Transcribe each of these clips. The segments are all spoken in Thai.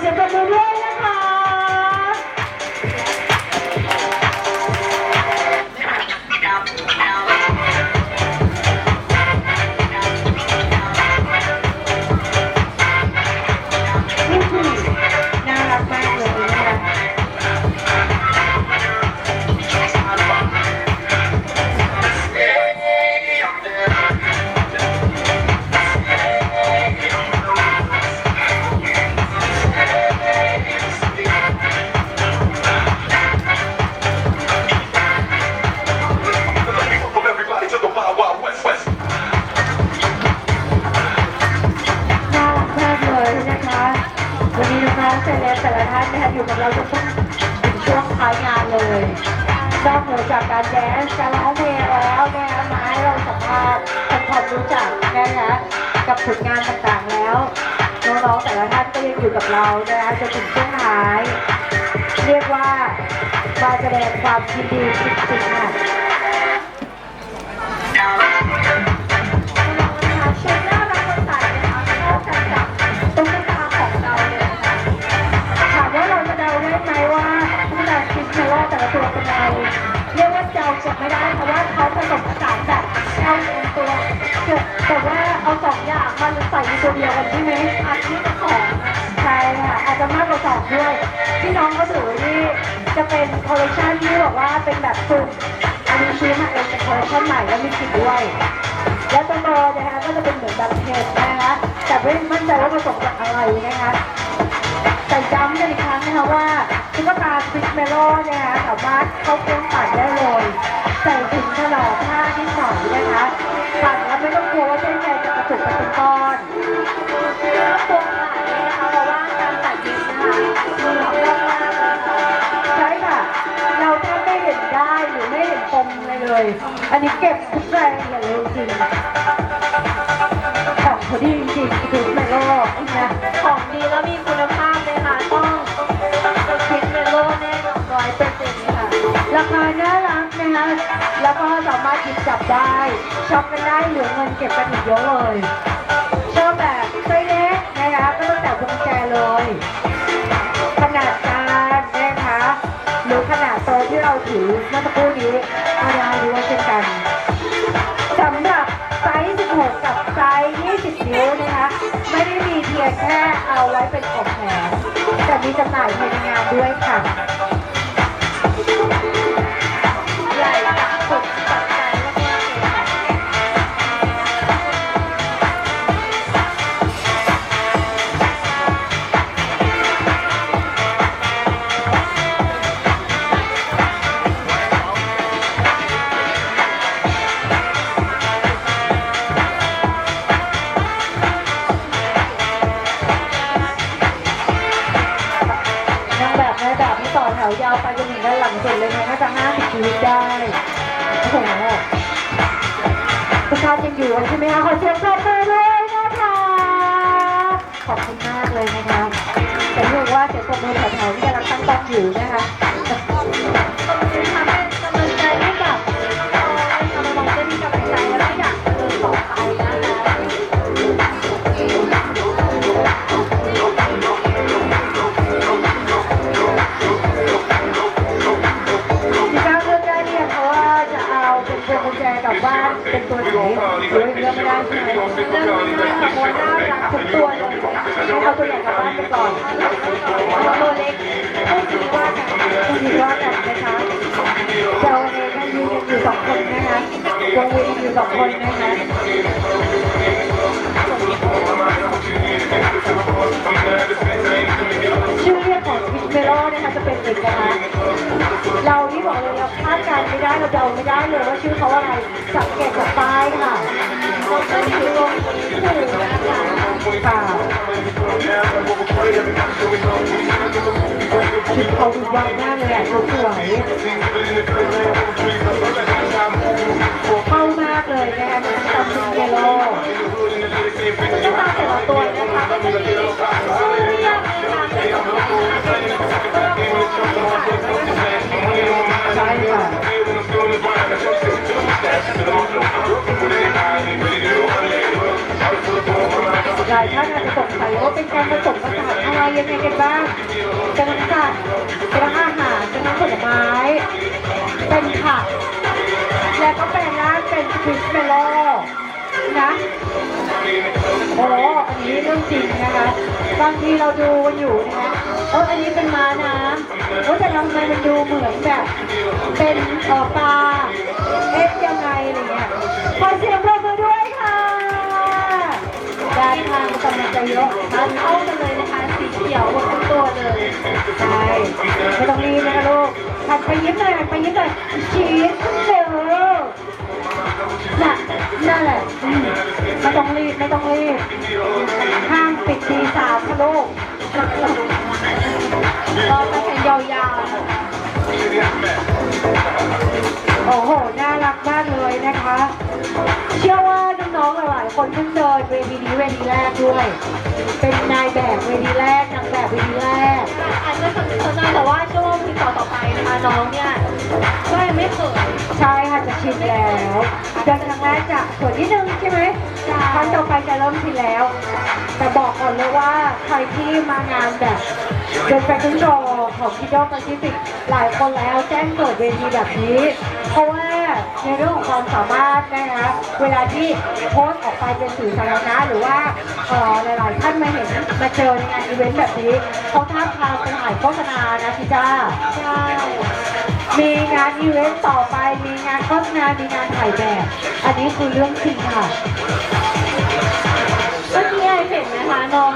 เสีย ซเลบแต่ละท่านนะคะอยู่กับเราจนถึงช่วงท้ายงานเลยนอกเหนือจากการแดนซ์การร้องเพลงแล้วนะคะมาให้เราสัมภาษณ์ทำความรู้จักนะคะกับผลงานต่างๆแล้วน้องๆแต่ละท่านก็ยังอยู่กับเรานะคะจนถึงช่วงท้าย เรียกว่ามาแสดงความยินดีจริงๆค่ะ แต่ว่าเอาสองอย่างมาใส่ในตัวเดียวกันใช่ไหมอาชีพของใช่ค่ะอาจจะมากกว่าสองด้วยพี่น้องก็ถือว่านี่จะเป็นคอลเลคชันที่บอกว่าเป็นแบบสุ่มอันนี้ซื้อมาเองเป็นคอลเลคชันใหม่แล้วมีกลิ่นด้วย แล้วตัวโตนะคะก็จะเป็นเหมือนแบบเทสนะคะแต่ไม่มั่นใจว่าผสมจากอะไรนะคะแต่ย้ำกันอีกครั้งนะคะว่าตุ๊กตาฟิชเมโลเนี่ยนะคะสามารถเข้าเครื่องปั่นได้เลย ใส่ถุงถนอมผ้านิดหน่อยนะคะปั่นแล้วไม่ต้องกลัวว่าเส้นใยจะกระตุกเป็นก้อนเสื้อโปรงหลายเลยนะคะเพราะว่าการตัดเย็บนะคะมือของเรามากใช่ค่ะ เราแทบไม่เห็นได้หรือไม่เห็นปมเลยเลย อันนี้เก็บทุกรายละเอียดจริงๆของเขาดีจริงๆฟิช จับได้ช็อปกันได้เหลือเงินเก็บกันอีกเยอะเลยชอบแบบไซส์เล็กนะคะก็ตั้งแต่วงแจเลย ขนาดกลางนะคะหรือขนาดโตที่เราถือเมื่อสักครู่นี้ก็ได้ด้วยเช่นกันสำหรับไซส์16 กับไซส์20 นิ้วนะคะ ไม่ได้มีเพียงแค่เอาไว้เป็นของแถมแต่มีจำหน่ายภายในงานด้วยค่ะ ยาวไปจนถึงด้านหลังสุดเลยนะน่าจะ50ชีวิตได้โอ้โหประชาชนยังอยู่ใช่ไหมคะขอเชียงปรบมือด้วยนะคะ ขอบคุณมากเลยนะคะแต่เรื่องว่าเสียงปรบมือแถวๆที่กำลังตั้งต้องอยู่นะคะ รื่องนี้ค่ะโมน่ารักทุกตัวเลยให้เอาตัวใหญ่กลับบ้านไปก่อนตัวเล็กผู้ถือว่ากันคุณคิดว่ากันนะคะเจ้าเองก็ยืนอยู่สองคนนะคะวงเวียนอยู่สองคนนะคะชื่อเรียกของพิชเมโลนะคะจะเป็นเอกลักษณ์เราที่บอกเลยเราคาดการณ์ไม่ได้เราเดาไม่ได้เลยว่าชื่อเขาอะไรสังเกตจากป้ายค่ะเราก็ถือลง หูนะคะค่ะชุดเขาดูวังมากเลยอะสวยเข้ามากเลยนะคะตำพิชเมโลตุ๊กตาแต่ละตัวนะคะก็จะมีเรียเป็นของเราเป็นเสื้อใช่ค่ะ หลายท่านอาจจะสงสัยว่าเป็นการผสมผสานอะไรยังไงกันบ้างเป็นน้ำจัดเป็นน้ำอาหารเป็นน้ำผลไม้ เป็นผัก แล้วก็เป็นร้านเป็นคริสเมโลนะโอ้อันนี้เรื่องจริงนะคะบางทีเราดูกันอยู่นะคะเอออันนี้เป็นม้าน้ำโอ้แต่ทำไมมันดูเหมือนแบบ เป็นปลาเอ๊ะยังไงอะไรเงี้ยขอเสียง ด้านทางกำลังจะเยอะทานเข้ากันเลยนะคะ สีเขียวหมดทั้งตัวเลยใช่ไม่ต้องรีบนะคะลูกหันไปยิ้มหน่อยหันไปยิ้มหน่อยชีสเร็วน่ะนั่นแหละมไม่ต้องรีบไม่ต้องรีบห้ามปิดตีสามค่ะลูกรอจะเป็นยาวๆ โอ้โห น่ารักมากเลยนะคะ เชื่อว่าน้องๆ หลายๆ คนเพิ่งเดินเวทีนี้เวทีแรกด้วย เป็นนายแบบเวทีแรกนางแบบเวทีแรก อาจจะสนใจแต่ว่าช่วงที่ต่อต่อไปนะคะน้องเนี่ยก็ยังไม่เขินใช่ค่ะจะชินแล้วเดินครั้งแรกจะเขินนิดนึงใช่ไหมใช่ครั้งต่อไปจะเริ่มชินแล้ว แต่บอกก่อนเลยว่าใครที่มางานแบบเดินแฟชั่นโชว์ของพี่โดแปซิฟิกหลายคนแล้วแจ้งเกิดเวทีแบบนี้เพ ราะว่าในเรื่องของความสามารถนะคะเวลาที่โพสต์ออกไปเป็นสื่อสาธารณะหรือว่าหลาย ๆ ท่านมาเห็นมาเจอในงานอีเวนต์แบบนี้เขาท้าทามไปถ่ายโฆษณานะพี่จ้าใช่มีงานอีเวนต์ต่อไป มีงานโฆษณา มีงานถ่ายแบบ อันนี้คือเรื่องจริงค่ะเมื่อกี้ไอเห็นนะคะน้อง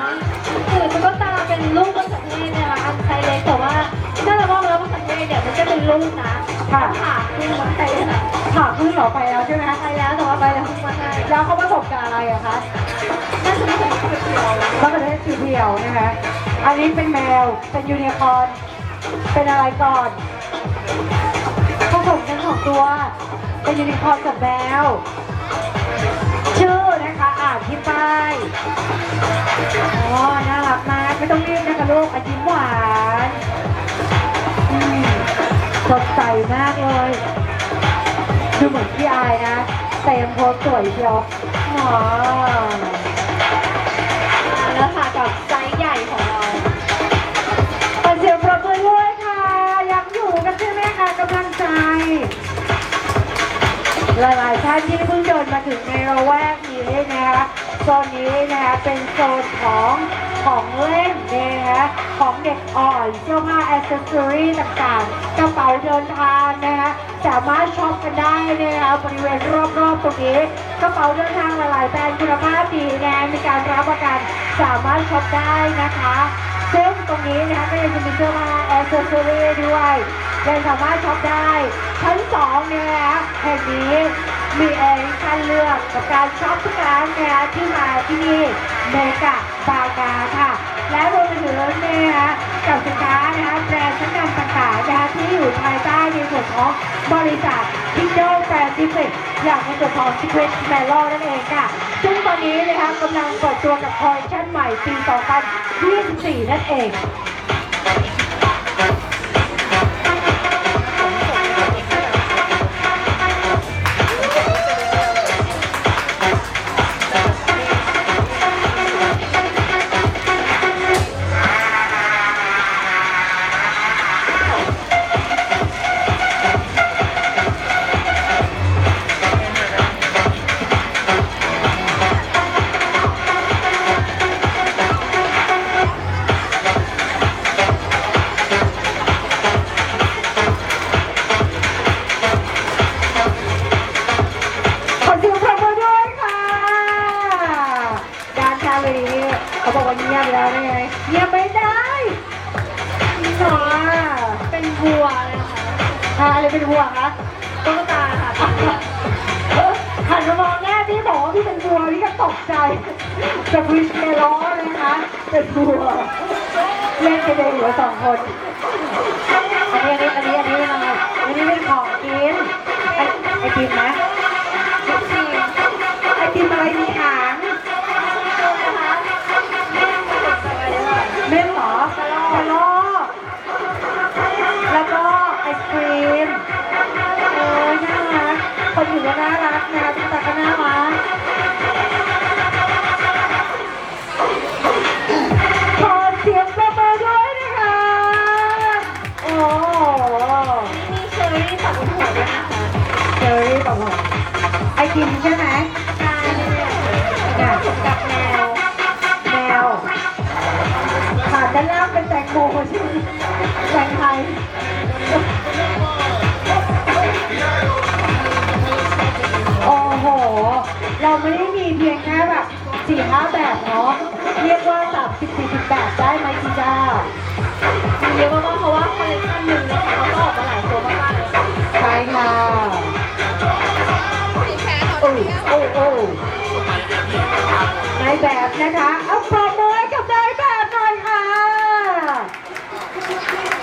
คือตุ๊กตาเป็นลูกมะเขือเทศนะคะอันไซเล็กแต่ว่าถ้าเรามองแล้วมะ เขือเทศเนี่ยมันจะเป็นลูกนะค่ะ ผ่าขึ้นมาไซส์นะผ่าขึ้นเหรอไปแล้วใช่ไหมไปแล้วแต่ว่าไปแล้วเพิ่งมาให้แล้วเขาผสมกับอะไรอะคะน่าจะไม่ใช่เขียวมะเขือเทศสีเขียวนะคะอันนี้เป็นแมวเป็นยูนิคอร์นเป็นอะไรก่อนผสมกันสองตัวเป็นยูนิคอร์นกับแมวชื่อนะคะอ่านที่ป้ายอ๋อน่ารักมากไม่ต้องรีบนะคะลูกอายิ้มหวานอืม สดใสมากเลยดูเหมือนพี่อายนะเต็มโพสสวยเชียวอ๋อๆแล้วค่ะกับไซส์ใหญ่ของเราขอเสียงปรบมือด้วยค่ะยังอยู่กันใช่ไหมคะกำลังใจ หลายๆท่านที่เพิ่งเดินมาถึงในระแวกนี้นะคะโซนนี้นะคะเป็นโซนของ ของเล่นนะคะของเด็กอ่อนเสื้อผ้าอ c เซสซอรี่ต่างๆ กระเป๋าเดินทางนะคะสามารถช็อปกันได้นะคะบริเวณรอบๆตรงนี้กระเป๋าเดินทางหลายๆแบรนด์คุณภาพดีนะมีการรับประกันสามารถช็อปได้นะคะซึ่งตรงนี้นะคะก็ยังจะมีเสื้อผ้าอ c เซสซอรี่ด้วยยังสามารถช็อปได้ชั้นสองเนี่ยนะแห่งนี้มีเองการเลือกกับการช็อปทุกร้านนะคะที่มาที่นี่เมกะ บางนาค่ะ และรวมไปถึงเนี่ยนะคะกับสินค้านะคะแบรนด์ชั้นนำต่างๆนะคะที่อยู่ภายใต้ในส่วนของบริษัทพิโดแปซิฟิกอย่างในส่วนของ Secret m e l o นั่นเองค่ะ ซึ่งตอนนี้นะคะกำลังเปิดตัวกับคอลเลคชั่นใหม่ปี 2024 นั่นเอง กับวิชเมลยนะคะเป็นบัวเล่นกันเองเหลือสองคนอันนี้อันนี้อันนี้อันนี้อันนี้เป็นของกินไอไอติมนะ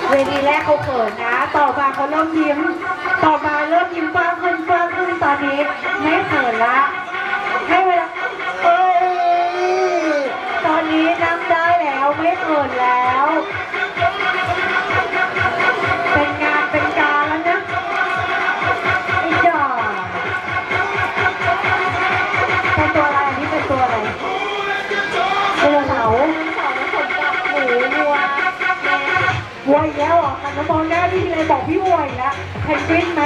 เวทีแรกเขาเขินนะ ต่อมาเขาเริ่มยิ้ม ต่อมาเริ่มยิ้มเพิ่มขึ้นเพิ่มขึ้นตอนนี้ไม่เขินละให้เวลาเอ้ยตอนนี้นั่งได้แล้วไม่เขินแล้ว มามองหน้าพี่เลยบอกพี่วัวอีกแล้วเพนกวินไหม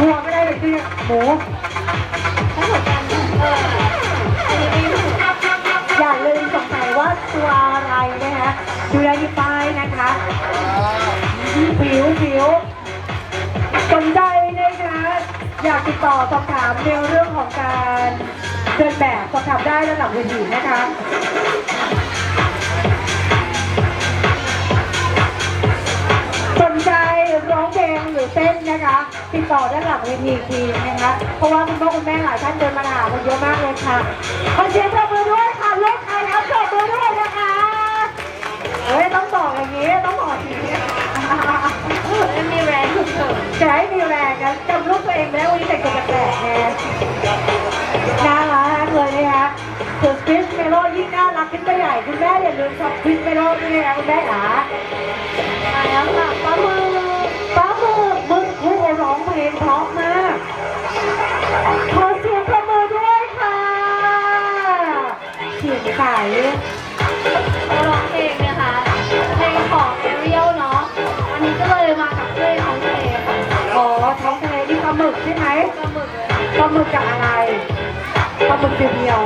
วัวไม่ได้เป็นพี่หมูผสมกันเอออันนี้ไม่ถูกอย่าลืมสงสัยว่าตัวอะไรนะคะดูได้ที่ป้ายนะคะผิวผิวสนใจนะคะอยากติดต่อสอบถามในเรื่องของการเดินแบบสอบถามได้ระดับเวทีนะคะ ร้องเพลงหรือเต้นนะคะ ติดต่อด้านหลังเวทีอีทีนะคะ เพราะว่าคุณพ่อคุณแม่หลายท่านเดินมาถามกันเยอะมากเลยค่ะขอเสียงปรบมือด้วยค่ะลิกใครครับปรบมือด้วยนะคะเฮ้ยต้องบอกอย่างนี้ต้องบอกอย่างนี้แล้วมีแรงจะให้มีแรงนะจำลูกตัวเองไม่ได้วันนี้แต่งตัวแปลกๆไงน่ารักเลยนะคะส่วนคริสเมโลยิ่งน่ารักขึ้นไปใหญ่คุณแม่อย่าลืมชอบคริสเมโลด้วยนะคุณแม่หลามาแล้วค่ะปลามึก ลงเพราะมาก ขอเสียงประมือด้วยค่ะเสียงใสเราร้องเพลงนะคะ เพลงของแอเรียลเนาะอันนี้ก็เลยมากับเพลงของเพลงค่ะอ๋อท้องทะเลนี่ปลาหมึกใช่ไหมปลาหมึกเลยปลาหมึกกับอะไรปลาหมึกเดียว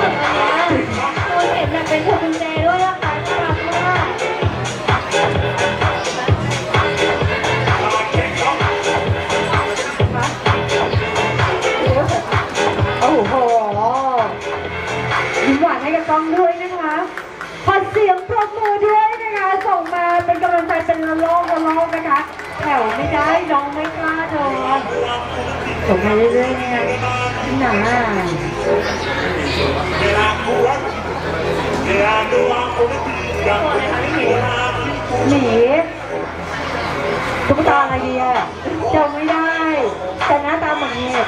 อั แถวไม่ได้น้องไม่กล้าเดินส่งมาเรื่อยๆนะคะหนาตัวเลยค่ะพี่หมีหมีตุ๊กตาอะไรดีอะจำไม่ได้แต่หน้าตาเหมือนเห็ด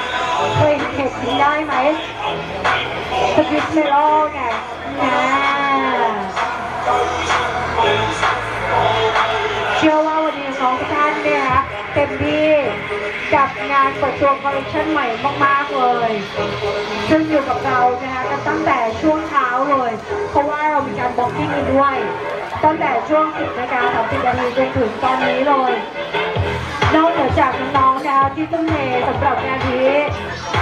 เคยเห็ดกินได้ไหมสควิตเมโลไงนะ กานเปิดตัวคอลเลคชันใหม่มากๆเลย ซึ่งอยู่กับเรานะคะกันตั้งแต่ช่วงเช้าเลย เพราะว่าเรามีการบล็อกกิ้งด้วย ตั้งแต่ช่วง 10นาฬิกา30นาทีจนถึงตอนนี้เลย นอกเหนือจากน้องๆนะคะที่ทุ่มเทสำหรับงานนี้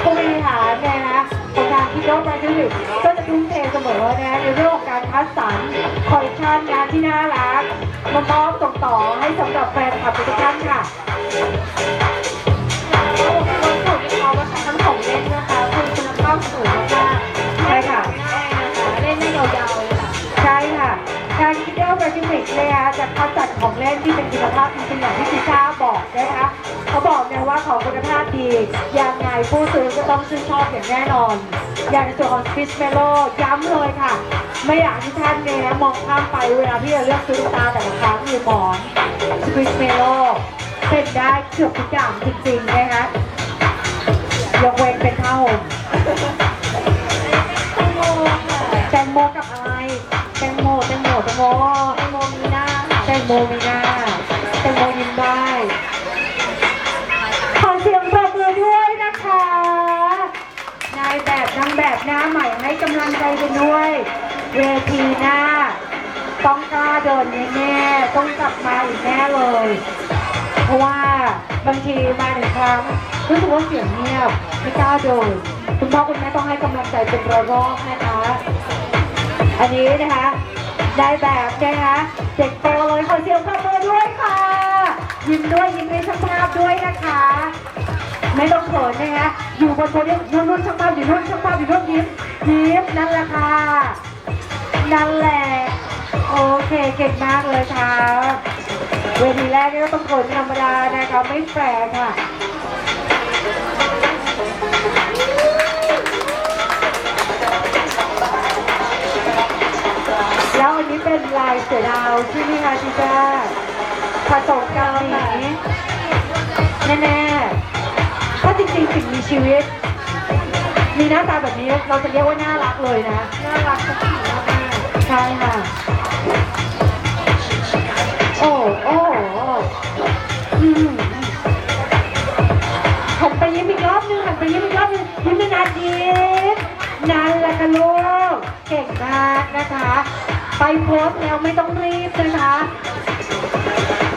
ผู้บริหารเนี่ยนะของทางคิโนแบรนด์ก็จะทุ่มเทเสมอนะในเรื่องของการคัดสรรคอลเลคชันงานที่น่ารักมามอบส่งต่อให้สำหรับแฟนคลับทุกท่านค่ะ ยังไงผู้ซื้อก็ต้องชื่นชอบอย่างแน่นอน อย่างในส่วนของฟิสเมโลย้ำเลยค่ะ ไม่อยากให้ท่านเนี่ยมองข้ามไปเวลาที่จะเลือกซื้อตาแต่ละครั้งหรือหมอนสฟิสเมโลเป็นได้เกือบทุกอย่างจริงๆนะคะยกเว้นเป็นผ้าห่มแตงโมค่ะแตงโมกับอะไรแตงโมแตงโมแตงโมแตงโมมีหน้าค่ะแตงโมมีหน้า แบบนางแบบหน้าใหม่ให้กำลังใจกันด้วย เวทีหน้า ต้องกล้าเดินแน่ๆต้องกลับมาอีกแน่เลย เพราะว่าบางทีมาหนึ่งครั้งรู้สึกว่าเสียงเงียบไม่กล้าเดินคุณพ่อคุณแม่ต้องให้กำลังใจเป็นระลอกนะคะ อันนี้นะคะได้แบบนะคะเด็กโตเลยขอเสียงปรบมือด้วยค่ะ ยิ้มด้วยยิ้มให้ช่างภาพด้วยนะคะ ไม่ต้องเขินนะคะอยู่บนโพเดียมนู่นนู่นช่างภาพอยู่นู่นช่างภาพอยู่นู่นยิ้มยิ้มนั่นแหละค่ะนั่นแหละโอเคเก่งมากเลยค่ะเวทีแรกนี่ก็ต้องเขินธรรมดานะคะไม่แปลกค่ะแล้วอันนี้เป็นลายเสือดาวใช่ไหมคะจีจ้าผสมกันนี้แน่ ริงสิ่งมีชีวิต มีหน้าตาแบบนี้เราจะเรียกว่าน่ารักเลยนะน่ารักสักทีมากใช่ค่ะ โอ้โอ้โอ้อืมหันไปยิ้มอีกรอบนึงหันไปยิ้มอีกรอบนึงยิ้มนานๆยิ้มนั่นแหละค่ะลูกเก่งมากนะคะ ไปโพสแล้วไม่ต้องรีบนะคะ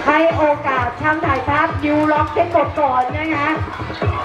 ให้โอกาสช่างถ่ายภาพยูล็อกเช็คกดก่อนนะคะ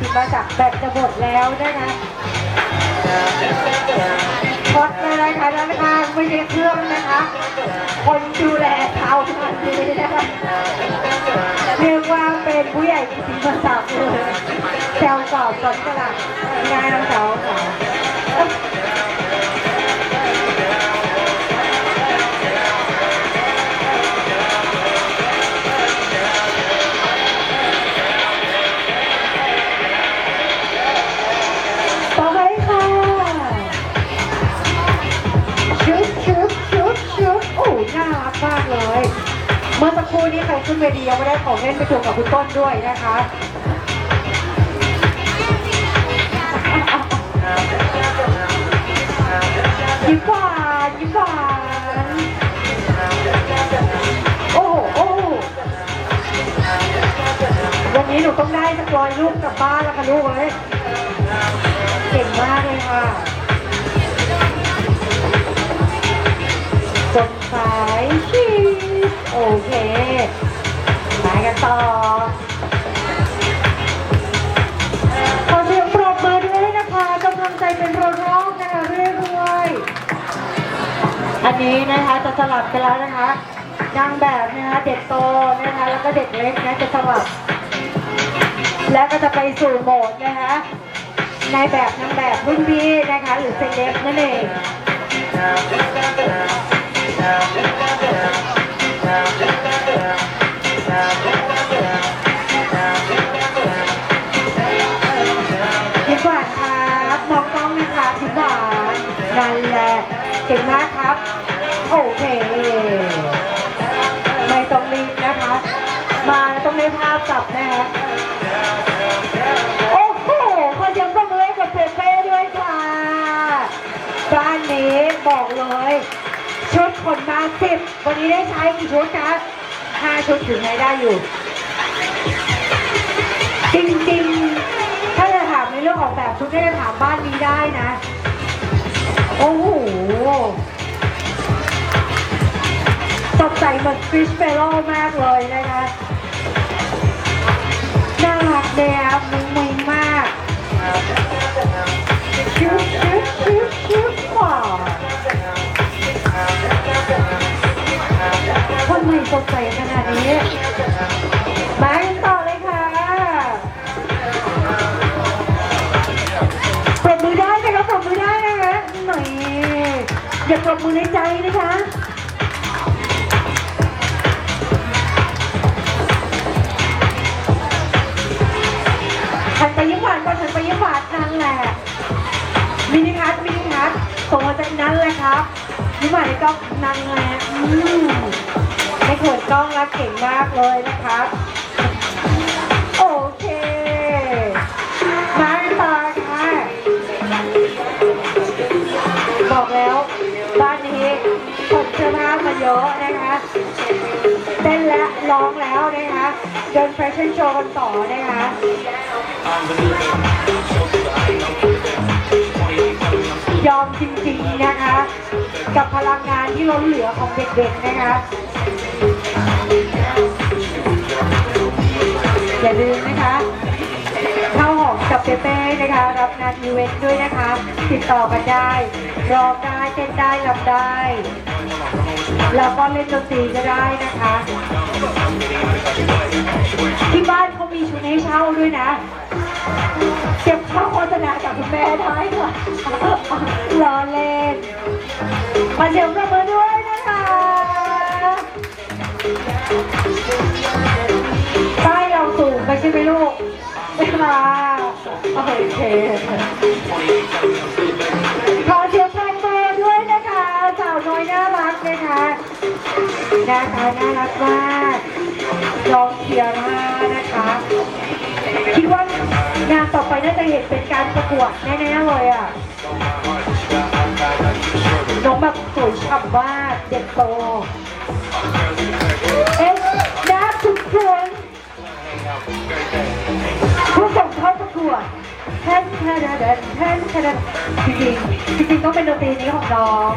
ด้านข้างกิติมาจากแบตจะหมดแล้วนะคะพอดเลยนะคะด้านข้างไม่ใช่เครื่องนะคะ คนดูแลเท้าทันทีนะคะเรียกว่าเป็นผู้ใหญ่กิติมาศักดิ์เลยแซวกรอบสนกระดาษงานน้องสาวค่ะ มากเลย เมื่อสักครู่นี้ใครขึ้นเวทียังไม่ได้ของเล่นไปชมกับคุณต้นด้วยนะคะยิ้มหวานยิ้มหวานโอ้โหโอ้โหวันนี้หนูต้องได้สักร้อยลูกกลับบ้านแล้วค่ะลูกเอ้ยเก่งมากเลยค่ะ จดสายชีสโอเคไปกันต่อ ขอเสียงปรบมือด้วยนะคะกำลังใจเป็นระลอกนะคะเรื่อยๆ อันนี้นะคะจะสลับกันแล้วนะคะนางแบบนะคะเด็กโตนะคะแล้วก็เด็กเล็กนะจะสลับ แล้วก็จะไปสู่โหมดนะคะในแบบนางแบบรุ่นพี่นะคะหรือเซเลบนั่นเอง down, down. คนมาสิบวันนี้ได้ใช้กี่ชุดคะห้าชุดถึงไหนได้อยู่ จริงๆ ถ้าจะถามในเรื่องออกแบบชุดก็จะถามบ้านนี้ได้นะ โอ้โหสดใสเหมือนฟิชเฟโลมากเลยนะคะน่ารักแดบ บอกแล้ว บ้านนี้ขนเสื้อผ้ามาเยอะนะคะเต้นและร้องแล้วนะคะเดินแฟชั่นโชว์กันต่อนะคะยอมจริงๆนะคะ กับพลังงานที่ล้นเหลือของเด็กๆนะคะอย่าลืมนะคะ กับเปเป้นะคะ รับงานอีเวนต์ด้วยนะคะ ติดต่อกันได้ร้องได้เต้นได้รำได้แล้วก็เล่นดนตรีก็ได้นะคะ ที่บ้านเขามีชุดให้เช่าด้วยนะเก็บค่าโฆษณาจากคุณแม่ได้ค่ะล้อเล่น มาเสียงประมือด้วยนะคะ โอเคขอเสียงปรบมือด้วยนะคะสาวน้อยน่ารักนะคะนะคะน่ารักมากลองเชียร์มานะคะ คิดว่างานต่อไปน่าจะเห็นเป็นการประกวดแน่ๆเลยอะน้องแบบสวยฉ่ำมากเด็กโตเอ๊ะนะทุกคน ประกวดแทนแทนแทนแทนแทนจริงจริงต้องเป็นดนตรีนี้ของน้อง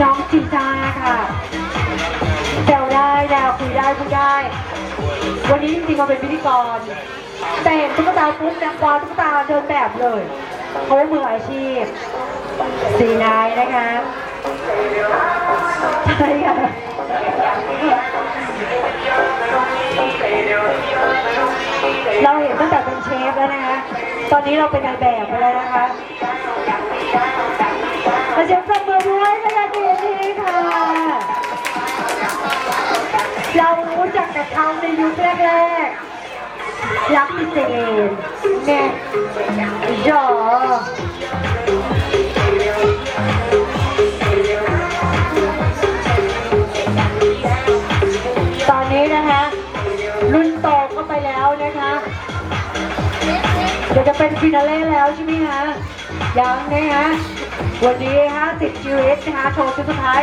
น้องจีจาค่ะแซวได้แนวคุยได้พูดได้ วันนี้จริงๆมาเป็นพิธีกรแต่ตุ๊กตาปุ๊บนางกวตุ๊กตาเดินแบบเลยเขามืออาชีพสีนายนะคะใช่ค่ะ เราเห็นตั้งแต่เป็นเชฟแล้วนะคะ ตอนนี้เราเป็นนายแบบไปแล้วนะคะมาเชฟประมือด้วยนะคะดีดีค่ะ เรารู้จักกับเขาในยุคแรกๆรักพิเศษแน่หยอ เดี๋ยวจะเป็นฟินาเล่แล้วใช่ไหมคะยังนะคะวันนี้50ชีวิตนะคะโชว์ชุดสุดท้าย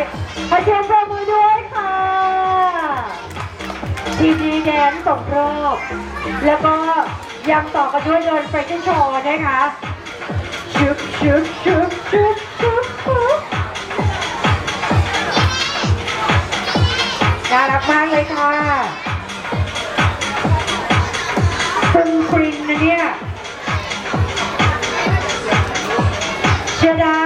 ขอเชิญปรบมือด้วยค่ะทีมดีแดนส่งรอบแล้วก็ยังต่อกันด้วยเดินแฟชั่นโชว์นะคะชึบชึบชึบชึบชึบชึบน่ารักมากเลยค่ะปรุงปริงนะเนี่ย อได้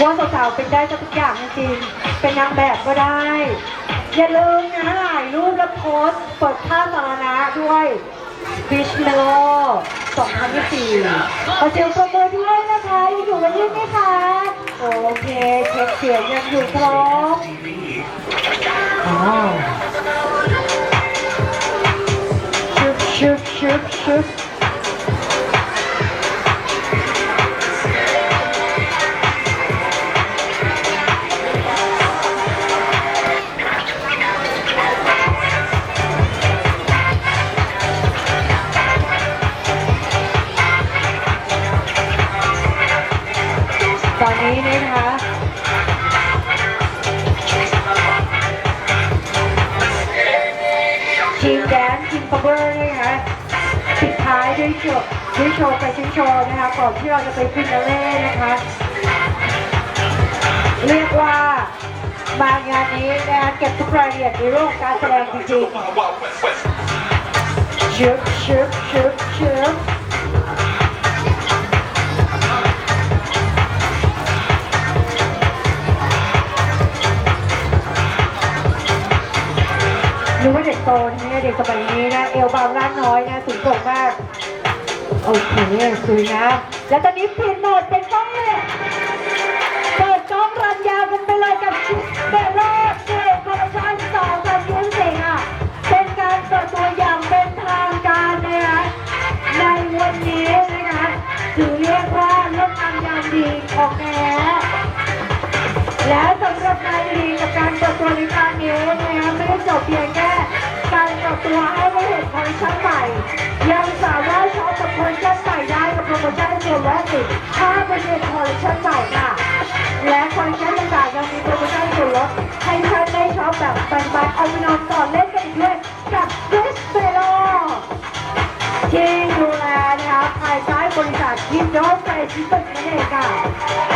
ว่าสาวๆเป็นได้ทุกอย่างจริงเป็นนางแบบก็ได้ อย่าลืมนะถ่ายรูปแล้วโพสเปิดภาพสาธารณะด้วยฟิชเมโล2024ขอเสียงปรบมือด้วยนะคะยังอยู่กันยังไหมคะโอเคเช็คเสียงยังอยู่ครบว้าวชึบชึบชึบชึบ โตนี่เด็กสมัยนี้นะเอวบางร่างน้อยนะสูงส่งมากโอเคสวยนะ แล้วตอนนี้เปลี่ยนโหมดเป็นกล้องเลยเปิดกล้องรันยาวกันไปเลยกับเบลโล์เกมคอมชั้นสองสามยนเสียงอะเป็นการเปิดตัวอย่างเป็นทางการนะคะในวันนี้นะคะถือเรียกว่าลดกงามยามดีของแท้และสำหรับนายดีกับการเปิดตัวในครั้งนี้นะคะไม่ได้จบเพียงแค่ อลเลคชั่นใหม่ ยังสามารถช็อปกับคอลเลคชั่นใหม่ได้กับโปรโมชั่นส่วนลดสิถ้าเป็นเด็นคอลเลคชั่นใหม่ค่ะ และคอลเลคชั่นต่างๆยังมีโปรโมชั่นส่วนลดให้ท่านได้ช็อปแบบปันๆเอาไปนอนก่อนเล่นกันอีกด้วยกับเดสเปโลที่ดูแลนะคะภายใต้บริษัทยิมโดไปชิปนั่นเองค่ะฟินาเล่นะคะยาวๆไป50ชีวิตค่ะ